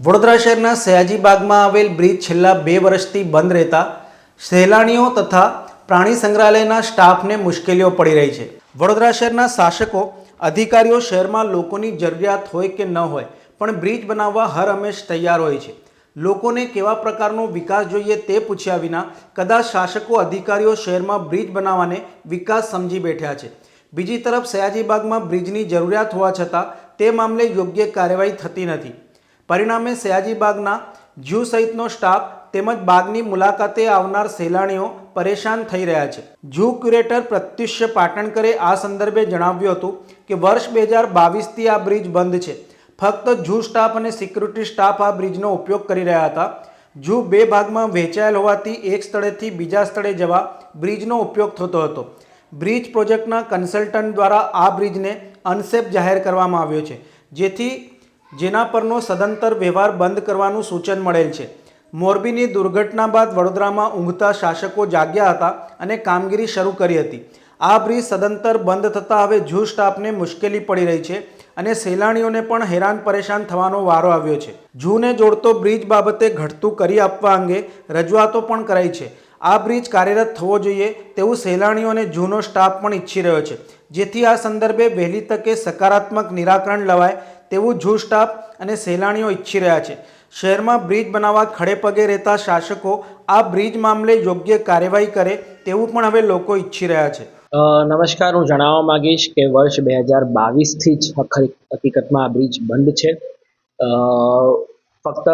વડોદરા શહેરના સયાજીબાગમાં આવેલ બ્રિજ છેલ્લા બે વર્ષથી બંધ રહેતા સહેલાણીઓ તથા પ્રાણી સંગ્રહાલયના સ્ટાફને મુશ્કેલીઓ પડી રહી છે. વડોદરા શહેરના શાસકો, અધિકારીઓ શહેરમાં લોકોની જરૂરિયાત હોય કે ન હોય, પણ બ્રિજ બનાવવા હર હંમેશ તૈયાર હોય છે. લોકોને કેવા પ્રકારનો વિકાસ જોઈએ તે પૂછ્યા વિના કદાચ શાસકો, અધિકારીઓ શહેરમાં બ્રિજ બનાવવાને વિકાસ સમજી બેઠ્યા છે. બીજી તરફ સયાજીબાગમાં બ્રિજની જરૂરિયાત હોવા છતાં તે મામલે યોગ્ય કાર્યવાહી થતી નથી. પરિણામે સયાજીબાગના જૂ સહિતનો સ્ટાફ તેમજ બાગની મુલાકાતે આવનાર સહેલાણીઓ પરેશાન થઈ રહ્યા છે. જૂ ક્યુરેટર પ્રત્યુષ્ય પાટણકરે આ સંદર્ભે જણાવ્યું હતું કે વર્ષ બે હજાર બાવીસથી આ બ્રિજ બંધ છે. ફક્ત જૂ સ્ટાફ અને સિક્યુરિટી સ્ટાફ આ બ્રિજનો ઉપયોગ કરી રહ્યા હતા. જૂ બે ભાગમાં વહેંચાયેલ હોવાથી એક સ્થળેથી બીજા સ્થળે જવા બ્રિજનો ઉપયોગ થતો હતો. બ્રિજ પ્રોજેક્ટના કન્સલ્ટન્ટ દ્વારા આ બ્રિજને અનસેફ જાહેર કરવામાં આવ્યો છે. જેથી જેના પરનો સદંતર વ્યવહાર બંધ કરવાનું સૂચન મળેલ છે. મોરબીની દુર્ઘટના બાદ વડોદરામાં ઊંઘતા શાસકો જાગ્યા હતા અને કામગીરી શરૂ કરી હતી. આ બ્રિજ સદંતર બંધ થતાં હવે જૂ સ્ટાફને મુશ્કેલી પડી રહી છે અને સહેલાણીઓને પણ હેરાન પરેશાન થવાનો વારો આવ્યો છે. જૂને જોડતો બ્રિજ બાબતે ઘટતું કરી આપવા અંગે રજૂઆતો પણ કરાઈ છે. આ બ્રિજ કાર્યરત થવો જોઈએ તેવું સહેલાણીઓ અને જૂનો સ્ટાફ પણ ઈચ્છી રહ્યો છે. જેથી આ સંદર્ભે વહેલી તકે સકારાત્મક નિરાકરણ લવાય તેવું જૂ સ્ટાફ અને સહેલાણીઓ ઈચ્છી રહ્યા છે. શહેરમાં બ્રિજ બનાવવા ખડે પગે રહેતા શાસકો આ બ્રિજ મામલે યોગ્ય કાર્યવાહી કરે તેવું પણ હવે લોકો ઈચ્છી રહ્યા છે. નમસ્કાર, હું જણાવવા માંગીશ કે વર્ષ બે હજાર બાવીસથી જ હકીકતમાં આ બ્રિજ બંધ છે. ફક્ત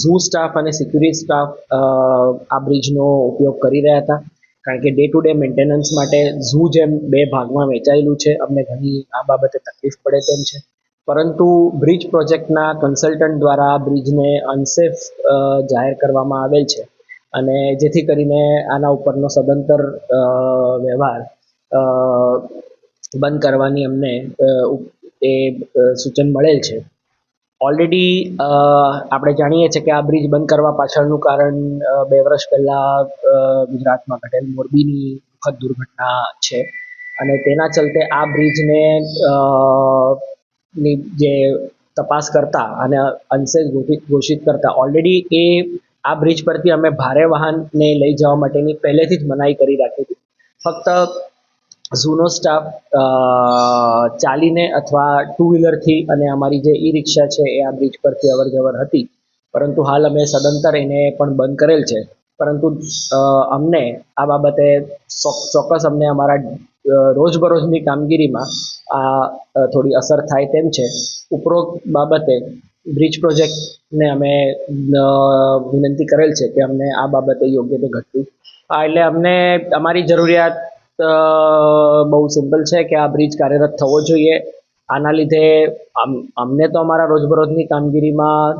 ઝૂ સ્ટાફ અને સિક્યુરિટી સ્ટાફ આ બ્રિજનો ઉપયોગ કરી રહ્યા હતા. કારણ કે ડે ટુ ડે મેન્ટેનન્સ માટે ઝૂ જેમ બે ભાગમાં વેચાયેલું છે. અમને ઘણી આ બાબતે તકલીફ પડે તેમ છે. પરંતુ બ્રિજ પ્રોજેક્ટના કન્સલ્ટન્ટ દ્વારા બ્રિજને અનસેફ જાહેર કરવામાં આવેલ છે. અને જેથી કરીને આના ઉપરનો સદંતર વ્યવહાર બંધ કરવાની અમને એ સૂચન મળેલ છે. ઓલરેડી આપણે જાણીએ છીએ કે આ બ્રિજ બંધ કરવા પાછળનું કારણ બે વર્ષ પહેલાં ગુજરાતમાં ઘટેલ મોરબીની દુઃખદ દુર્ઘટના છે. અને તેના ચલતે આ બ્રિજને ની જે તપાસ કરતા અને ઘોષિત ઘોષિત કરતા. ઓલરેડી એ, આ બ્રિજ પરથી અમે ભારે વાહનને લઈ જવા માટેની પહેલેથી જ મનાઈ કરી રાખી હતી. ફક્ત ઝૂનો સ્ટાફ ચાલીને અથવા ટુ વ્હીલરથી અને અમારી જે ઈ રિક્ષા છે એ આ બ્રિજ પરથી અવર જવર હતી. પરંતુ હાલ અમે સદંતર એને પણ બંધ કરેલ છે. પરંતુ અમને આ બાબતે ચોક્કસ અમને અમારા રોજબરોજની કામગીરીમાં આ થોડી અસર થાય તેમ છે. ઉપરોક્ત બાબતે બ્રિજ પ્રોજેક્ટને અમે વિનંતી કરેલ છે કે અમને આ બાબતે યોગ્ય તે ઘટતું. હા એટલે અમને અમારી જરૂરિયાત બહુ સિમ્પલ છે કે આ બ્રિજ કાર્યરત થવો જોઈએ. આના લીધે અમ- અમને તો અમારા રોજબરોજની કામગીરીમાં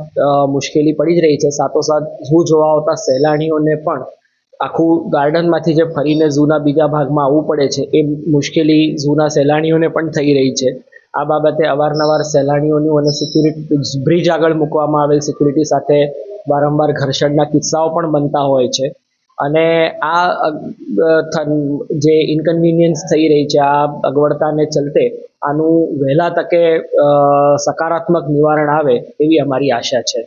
મુશ્કેલી પડી જ રહી છે. સાથોસાથ ઝૂ જોવા આવતા સહેલાણીઓને પણ આખું ગાર્ડનમાંથી જે ફરીને ઝૂના બીજા ભાગમાં આવવું પડે છે, એ મુશ્કેલી ઝૂના સહેલાણીઓને પણ થઈ રહી છે. આ બાબતે અવારનવાર સહેલાણીઓનું અને સિક્યુરિટી, બ્રિજ આગળ મૂકવામાં આવેલ સિક્યુરિટી સાથે વારંવાર ઘર્ષણના કિસ્સાઓ પણ બનતા હોય છે. અને આ જે ઇન્કન્વિનિયન્સ થઈ રહી છે, આ અગવડતાને ચલતે આનું વહેલા તકે સકારાત્મક નિવારણ આવે એવી અમારી આશા છે.